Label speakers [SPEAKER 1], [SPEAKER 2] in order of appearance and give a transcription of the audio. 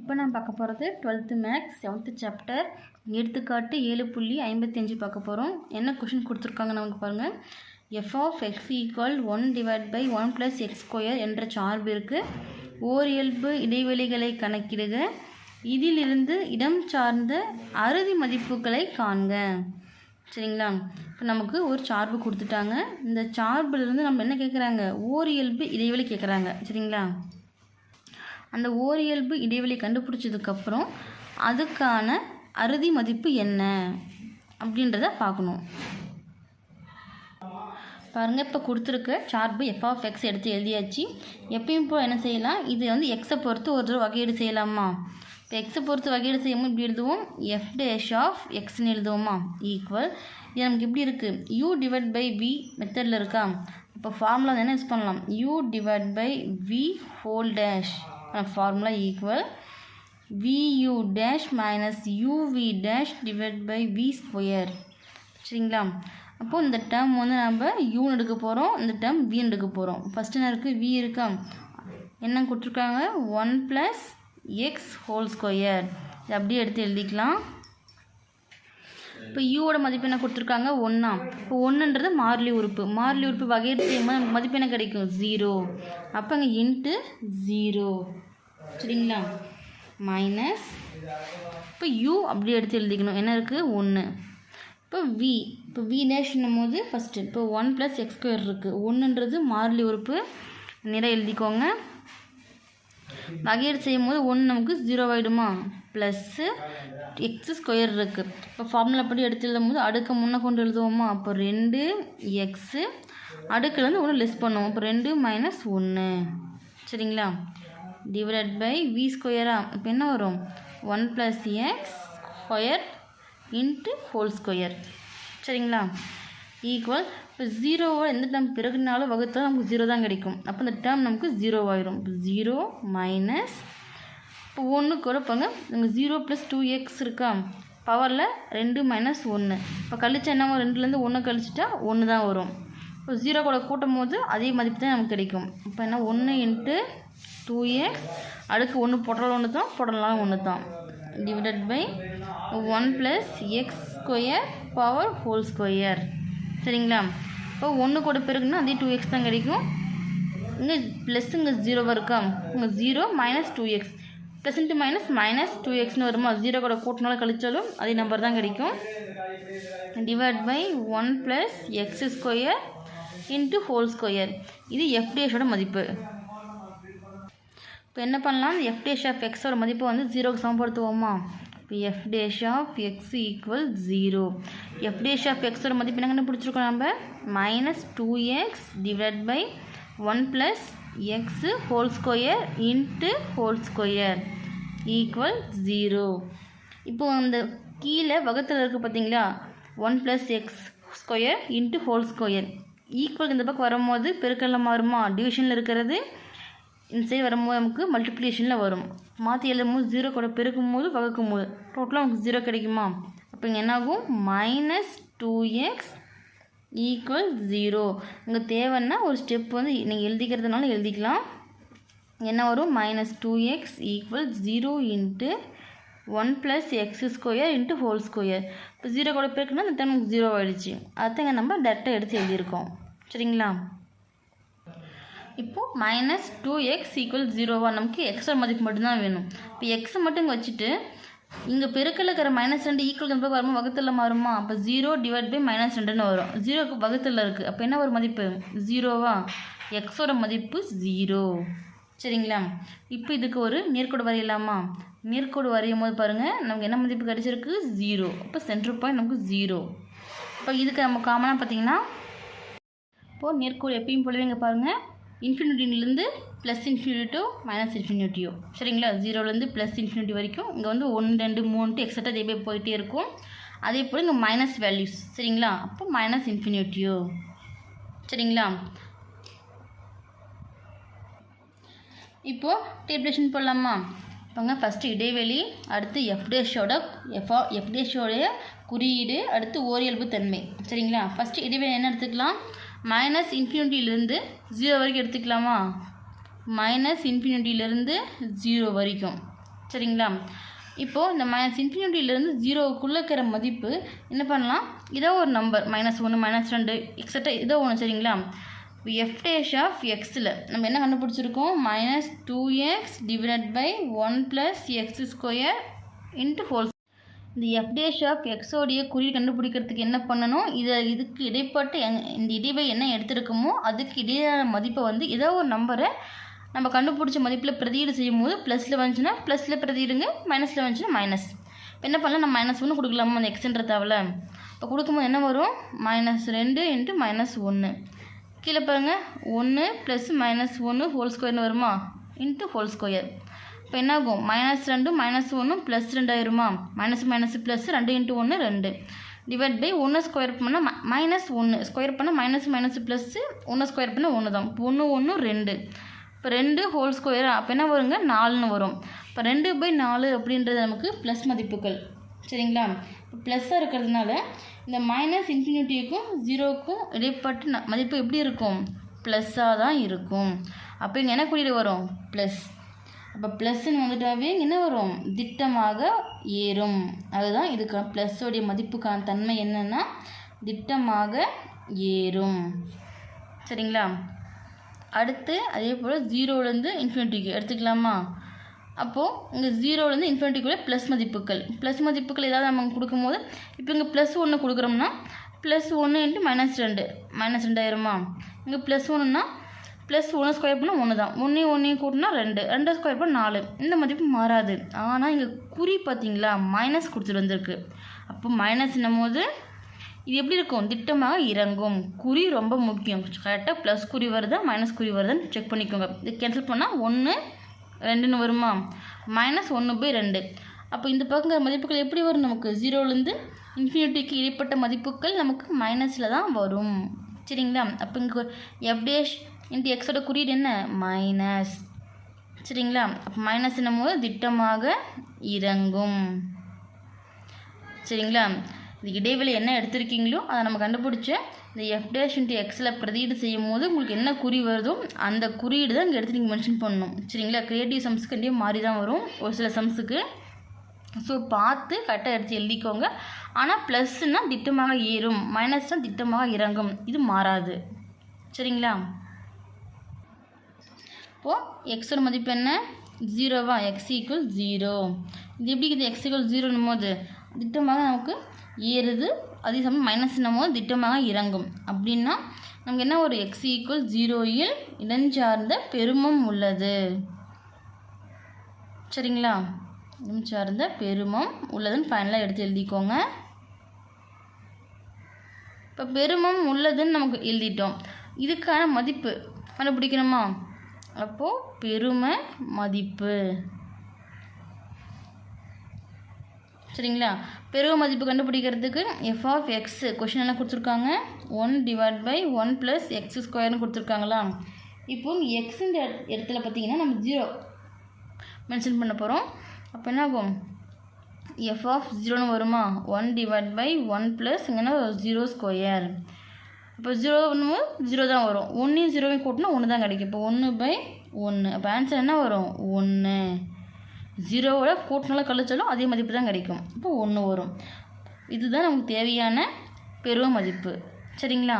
[SPEAKER 1] இப்போ நான் பார்க்க போகிறது டுவெல்த்து மேக்ஸ் செவன்த்து சாப்டர். எடுத்துக்காட்டு ஏழு புள்ளி ஐம்பத்தஞ்சு பார்க்க போகிறோம். என்ன கொஷின் கொடுத்துருக்காங்க நமக்கு பாருங்கள் F of X equal one divide by one plus X square என்ற சார்பிற்கு ஓரியல்பு இடைவெளிகளை கணக்கிடுக. இதிலிருந்து இடம் சார்ந்த அறுதி மதிப்புகளை காண்க. சரிங்களா? இப்போ நமக்கு ஒரு சார்பு கொடுத்துட்டாங்க. இந்த சார்புலேருந்து நம்ம என்ன கேட்குறாங்க? ஓரியல்பு இடைவெளி கேட்குறாங்க. சரிங்களா? அந்த ஓரியல்பு இடைவெளி கண்டுபிடிச்சதுக்கப்புறம் அதுக்கான அறுதி மதிப்பு என்ன? அப்படின்றத பார்க்கணும். பாருங்கள் இப்போ கொடுத்துருக்க சார்பு எஃப் ஆஃப் எக்ஸ் எடுத்து எழுதியாச்சு. எப்பயும் போல் என்ன செய்யலாம்? இது வந்து எக்ஸை பொறுத்து ஒரு தடவை வகையீடு செய்யலாமா? இப்போ எக்ஸை பொறுத்து வகையீடு செய்யும்போது இப்படி எழுதுவோம். எஃப் டேஷ் ஆஃப் எக்ஸ்னு எழுதுவோமா? ஈக்குவல் இது நமக்கு இப்படி இருக்குது யூ டிவைட் பை வி மெத்தடில் இருக்கா? இப்போ ஃபார்முலா என்ன யூஸ் பண்ணலாம்? U divide by V whole dash formula equal V U dash minus U V dash divide by V square சரிங்களா? அப்போது இந்த டேர்ம் வந்து நம்ம யூன்னு எடுக்க போகிறோம் இந்த டேர்ம் வின்னு எடுக்க போகிறோம் ஃபஸ்ட்டு என்ன இருக்குது வி இருக்கா? என்ன கொடுத்துருக்காங்க? One plus X whole square இது அப்படியே எடுத்து எழுதிக்கலாம். இப்போ யூவோட மதிப்பு என்ன கொடுத்துருக்காங்க? ஒன்றா இப்போ ஒன்றுன்றது மாறிலி உறுப்பு. மாறிலி உறுப்பு வகையை செய்யும்போது நமக்கு மதிப்பு என்ன கிடைக்கும்? ஜீரோ அப்போ இங்கே இன்ட்டு ஜீரோ சரிங்களா மைனஸ் இப்போ யூ அப்படி எடுத்து எழுதிக்கணும். என்ன இருக்குது ஒன்று இப்போ வி இப்போ வி டேஷ்னும் போது ஃபஸ்ட்டு இப்போ ஒன் ப்ளஸ் எக்ஸ் ஸ்கொயர் இருக்குது ஒன்றுன்றது மாறிலி உறுப்பு. நிறைய எழுதிக்கோங்க. வகையீடு செய்யும் போது ஒன்று நமக்கு ஜீரோ ஆகிடுமா ப்ளஸ்ஸு எக்ஸ் ஸ்கொயர் இருக்குது இப்போ ஃபார்முலா படி எடுத்து எழுதும் போது அடுக்க முன்னே கொண்டு எழுதுவோமா? அப்போ ரெண்டு எக்ஸு அடுக்குலேருந்து ஒன்று லெஸ் பண்ணுவோம். அப்போ ரெண்டு மைனஸ் ஒன்று சரிங்களா? டிவைட் பை வி ஸ்கொயரா இப்போ என்ன வரும்? One plus X square into whole square சரிங்களா? ஈக்குவல் இப்போ ஜீரோவை எந்த டேர்ம் பிறகுனாலும் வகுத்தாலும் நமக்கு ஜீரோ தான் கிடைக்கும். அப்போ இந்த டேர்ம் நமக்கு ஜீரோ ஆயிரும். இப்போ ஜீரோ மைனஸ் இப்போ ஒன்று குறைப்பாங்க நமக்கு ஜீரோ ப்ளஸ் டூ எக்ஸ் இருக்கா? பவரில் ரெண்டு மைனஸ் ஒன்று இப்போ கழிச்சா என்ன ரெண்டுலேருந்து ஒன்று கழிச்சிட்டா ஒன்று தான் வரும். இப்போ ஜீரோ கூட கூட்டும் போது அதே மதிப்பு தான் நமக்கு கிடைக்கும். இப்போ என்ன? ஒன்று இன்ட்டு டூ எக்ஸ் அடுக்கு ஒன்று பொட்டல் ஒன்று தான் பொட்டலாம் ஒன்று தான் divided by one plus X square power whole square சரிங்களா? இப்போ ஒன்று கூட பெருக்குன்னா அதே டூ எக்ஸ் தான் கிடைக்கும். இங்கே ப்ளஸ் இங்கே ஜீரோவாக இருக்கா? இங்கே zero minus two X plus into minus minus two எக்ஸ்னு வருமா? ஜீரோ கூட கூட்டினாலும் கழிச்சாலும் அதே நம்பர் தான் கிடைக்கும். Divide by one plus X square into whole square இது எஃப்டிஎஸோட மதிப்பு. இப்போ என்ன பண்ணலாம்? எஃப் டேஷ் ஆஃப் எக்ஸோட மதிப்பை வந்து ஜீரோக்கு சமப்படுத்துவோமா? இப்போ F dash of X equal zero F dash of எக்ஸோட மதிப்பு என்ன கண்டுபிடிச்சிருக்கோம் நம்ம? Minus two X divide by one plus X whole square into whole square equal zero இப்போ அந்த கீழே வகத்தில் இருக்குது பார்த்தீங்களா? One plus X square into whole square equal இந்த பக்கம் வரும்போது பெருக்கல்ல மாறுமா? டிவிஷனில் இருக்கிறது இந்த சைடு வரும்போது நமக்கு மல்டிப்ளிகேஷனில் வரும். மாற்றி எழுதும்போது ஜீரோ கூட பெருக்கும் போது வகுக்கும் போது டோட்டலாக நமக்கு ஜீரோ கிடைக்குமா? அப்போ இங்கே என்னாகும்? Minus two X equal zero இங்கே தேவைன்னா ஒரு ஸ்டெப் வந்து நீங்கள் எழுதிக்கிறதுனால எழுதிக்கலாம். என்ன வரும்? Minus two X equal zero into one plus X square into whole square இப்போ ஜீரோ கூட பெருக்குன்னா அந்த டைம் நமக்கு ஜீரோ ஆகிடுச்சு அதுதாங்க நம்ம டேரெக்டாக எடுத்து எழுதியிருக்கோம். சரிங்களா? இப்போது மைனஸ் டூ எக்ஸ் ஈக்குவல் ஜீரோவாக நமக்கு எக்ஸோட மதிப்பு மட்டும்தான் வேணும். இப்போ எக்ஸை மட்டும் இங்கே வச்சுட்டு இங்கே பெருக்கில் இருக்கிற மைனஸ் ரெண்டு ஈக்குவல் நம்பருக்கு வருமா வகுத்தில் மாறுமா? அப்போ ஜீரோ டிவைட் பை மைனஸ் ரெண்டுன்னு வரும். ஜீரோக்கு வகுத்தில் இருக்குது அப்போ என்ன ஒரு மதிப்பு? ஜீரோவா எக்ஸோட மதிப்பு ஜீரோ சரிங்களா? இப்போ இதுக்கு ஒரு நேர்கோடு வரையலாமா? நேர்கோடு வரையும் போது பாருங்கள் நமக்கு என்ன மதிப்பு கிடச்சிருக்கு? ஜீரோ அப்போ சென்டர் பாயிண்ட் நமக்கு ஜீரோ இப்போ இதுக்கு நம்ம காமனாக பார்த்தீங்கன்னா இப்போது நேர்கோடு எப்பயும் போலவே இங்கே பாருங்கள் இன்ஃபினிட்டிலேருந்து ப்ளஸ் இன்ஃபினிட்டி டு மைனஸ் இன்ஃபினிட்டியோ சரிங்களா? ஜீரோலேருந்து ப்ளஸ் இன்ஃபினிட்டி வரைக்கும் இங்கே வந்து ஒன்று ரெண்டு மூணுட்டு எக்ஸட்ரா இதே போய் போயிட்டே இருக்கும். அதே போல் இங்கே மைனஸ் வேல்யூஸ் சரிங்களா? அப்போ மைனஸ் இன்ஃபினிட்டியோ சரிங்களா? இப்போது டேப்லேஷன் போடலாமா? இப்போங்க ஃபஸ்ட்டு இடைவெளி அடுத்து எஃப்டேஷோட எஃப்ஆ எஃப்டேஷோடைய குறியீடு அடுத்து ஓரியல்பு தன்மை. சரிங்களா? ஃபஸ்ட்டு இடைவெளி என்ன எடுத்துக்கலாம்? மைனஸ் இன்ஃபினிட்டியிலேருந்து ஜீரோ வரைக்கும் எடுத்துக்கலாமா? மைனஸ் இன்ஃபினிட்டியிலேருந்து ஜீரோ வரைக்கும். சரிங்களா? இப்போது இந்த மைனஸ் இன்ஃபினிட்டியிலேருந்து ஜீரோவுக்குள்ளே இருக்கிற மதிப்பு என்ன பண்ணலாம்? ஏதோ ஒரு நம்பர் மைனஸ் ஒன்று மைனஸ் ரெண்டு எக்ஸட்ரா ஏதோ ஒன்று சரிங்களா? இப்போ எஃப் டேஷ் ஆஃப் எக்ஸில் நம்ம என்ன கண்டுபிடிச்சிருக்கோம்? Minus two x divide by one plus x square into whole இந்த எஃப்டேஷ் ஆஃப் எக்ஸோடைய குறியீடு கண்டுபிடிக்கிறதுக்கு என்ன பண்ணணும்? இதை இதுக்கு இடைப்பட்டு இந்த இடைவை என்ன எடுத்திருக்கோமோ அதுக்கு இடையான மதிப்பை வந்து ஏதோ ஒரு நம்பரை நம்ம கண்டுபிடிச்ச மதிப்பில் பிரதியீடு செய்யும் போது ப்ளஸில் வந்துச்சுன்னா ப்ளஸில் பிரதியிடுங்க மைனஸில் வந்துச்சுன்னா மைனஸ் இப்போ என்ன பண்ணலாம்? நம்ம மைனஸ் ஒன்று கொடுக்கலாமா அந்த எக்ஸ்ன்ற தேவையில்ல இப்போ கொடுக்கும்போது என்ன வரும்? மைனஸ் ரெண்டு இன்ட்டு மைனஸ் ஒன்று கீழே பாருங்கள் ஒன்று ப்ளஸ் மைனஸ் ஒன்று ஹோல் ஸ்கொயர்னு வருமா? இன்ட்டு ஹோல் ஸ்கொயர் இப்போ என்ன ஆகும் மைனஸ் ரெண்டு மைனஸ் ஒன்று ப்ளஸ் ரெண்டாயிருமா மைனஸ் மைனஸ் ப்ளஸ் ரெண்டு இன்ட்டு ஒன்று ரெண்டு. டிவைட் பை ஒன்று ஸ்கொயர் பண்ணால் மைனஸ் ஒன்று ஸ்கொயர் பண்ணால் மைனஸ் மைனஸ் ப்ளஸ்ஸு ஒன்று ஸ்கொயர் பண்ணால் ஒன்று தான். இப்போ ஒன்று ஒன்று ரெண்டு. இப்போ ரெண்டு ஹோல் ஸ்கொயர் அப்போ என்ன வருங்க? நாலுன்னு வரும். இப்போ ரெண்டு பை நாலு அப்படின்றது நமக்கு ப்ளஸ் மதிப்புகள். சரிங்களா? இப்போ ப்ளஸ்ஸாக இருக்கிறதுனால இந்த மைனஸ் இன்ஃபினிட்டிக்கும் ஜீரோக்கும் இடைப்பட்ட ந- மதிப்பு எப்படி இருக்கும்? ப்ளஸ்ஸாக தான் இருக்கும். அப்போ இங்கே என்ன குறியீடு வரும்? ப்ளஸ் அப்போ ப்ளஸ்ன்னு வந்துட்டாவே என்ன வரும்? திட்டமாக ஏறும். அதுதான் இதுக்கு ப்ளஸ்ஸோடைய மதிப்புக்கான தன்மை என்னென்னா திட்டமாக ஏறும். சரிங்களா? அடுத்து அதே போல் ஜீரோலேருந்து இன்ஃபினிட்டிக்கு எடுத்துக்கலாமா? அப்போது இங்கே ஜீரோலேருந்து இன்ஃபினிட்டிக்குள்ளே ப்ளஸ் மதிப்புகள். ப்ளஸ் மதிப்புகள் ஏதாவது நம்ம கொடுக்கும்போது இப்போ இங்கே ப்ளஸ் ஒன்று கொடுக்குறோம்னா ப்ளஸ் ஒன்று இன்ட்டு மைனஸ் ரெண்டு. மைனஸ் ரெண்டாயிரமா? இங்கே ப்ளஸ் ஒன்றுனா ப்ளஸ் ஒன்று ஸ்கொயர் பண்ணால் ஒன்று தான். ஒன்றையும் ஒன்றையும் கூட்டினா ரெண்டு. ரெண்டு ஸ்கொயர் பண்ணால் நாலு. இந்த மதிப்பு மாறாது. ஆனால் இங்கே குறி பார்த்தீங்களா? மைனஸ் கொடுத்துட்டு வந்திருக்கு. அப்போ மைனஸ்னும் போது இது எப்படி இருக்கும்? திட்டமாக இறங்கும். குறி ரொம்ப முக்கியம். கரெக்டாக ப்ளஸ் குறி வருதா மைனஸ் குறி வருதான்னு செக் பண்ணிக்கோங்க. இது கேன்சல் பண்ணால் ஒன்று ரெண்டுன்னு வருமா? மைனஸ் ஒன்று பை ரெண்டு. அப்போ இந்த பக்கங்கிற மதிப்புகள் எப்படி வரும் நமக்கு? ஜீரோலேருந்து இன்ஃபினிட்டிக்கு இடைப்பட்ட மதிப்புகள் நமக்கு மைனஸில் தான் வரும். சரிங்களா? அப்போ இங்கே எஃப்டேஷ் இந்த எக்ஸோட குறியீடு என்ன? மைனஸ் சரிங்களா? அப்போ மைனஸ் போது திட்டமாக இறங்கும். சரிங்களா? இது இடைவெளி என்ன எடுத்திருக்கீங்களோ அதை நம்ம கண்டுபிடிச்ச இந்த எஃப் டேஷ் இன்ட்டு எக்ஸில் பிரதியீடு செய்யும் போது உங்களுக்கு என்ன குறி வருதோ அந்த குறியீடு தான் இங்கே எடுத்து நீங்கள் மென்ஷன் பண்ணணும். சரிங்களா? கிரியேட்டிவ் சம்ஸ்க்கு கண்டிப்பாக மாறி தான் வரும். ஒரு சில சம்ஸுக்கு ஸோ பார்த்து கரெக்டாக எடுத்து எழுதிக்கோங்க. ஆனால் ப்ளஸ்னால் திட்டமாக ஏறும். மைனஸ்னால் திட்டமாக இறங்கும். இது மாறாது. சரிங்களா? இப்போது எக்ஸோட மதிப்பு என்ன? ஜீரோவா எக்ஸ் ஈக்குவல் ஜீரோ இது எப்படி இது எக்ஸ் ஈக்குவல் ஜீரோன்னும் போது திட்டமாக நமக்கு ஏறுது. அதே சமயம் மைனஸ்னும் போது திட்டமாக இறங்கும். அப்படின்னா நமக்கு என்ன ஒரு எக்ஸ் ஈக்குவல் ஜீரோயில் இடஞ்சார்ந்த பெருமம் உள்ளது. சரிங்களா? இடஞ்சார்ந்த பெருமம் உள்ளதுன்னு ஃபைனலாக எடுத்து எழுதிக்கோங்க. இப்போ பெருமம் உள்ளதுன்னு நமக்கு எழுதிட்டோம். இதுக்கான மதிப்பு கண்டுபிடிக்கணுமா? அப்போது பெருமை மதிப்பு. சரிங்களா? பெருமை மதிப்பு கண்டுபிடிக்கிறதுக்கு எஃப் ஆஃப் எக்ஸ் கொஷின் என்ன கொடுத்துருக்காங்க. One divide by one plus X ஸ்கொயர்னு கொடுத்துருக்காங்களா? இப்போ எக்ஸுன்ற இடத்துல பார்த்தீங்கன்னா நம்ம ஜீரோ மென்ஷன் பண்ண போகிறோம் அப்போ என்ன ஆகும்? எஃப் ஆஃப் ஜீரோன்னு வருமா? One divide by one plus இங்கன்னா ஜீரோ ஸ்கொயர் இப்போ ஒன்று ஜீரோ தான் வரும். ஒன்றையும் ஜீரோவையும் கூட்டினா ஒன்று தான் கிடைக்கும். இப்போ ஒன்று பை ஒன்று அப்போ ஆன்சர் என்ன வரும்? ஒன்று ஜீரோவோட கூட்டினாலும் கழிச்சாலும் அதே மதிப்பு தான் கிடைக்கும். இப்போ ஒன்று வரும். இதுதான் நமக்கு தேவையான பெரும் மதிப்பு. சரிங்களா?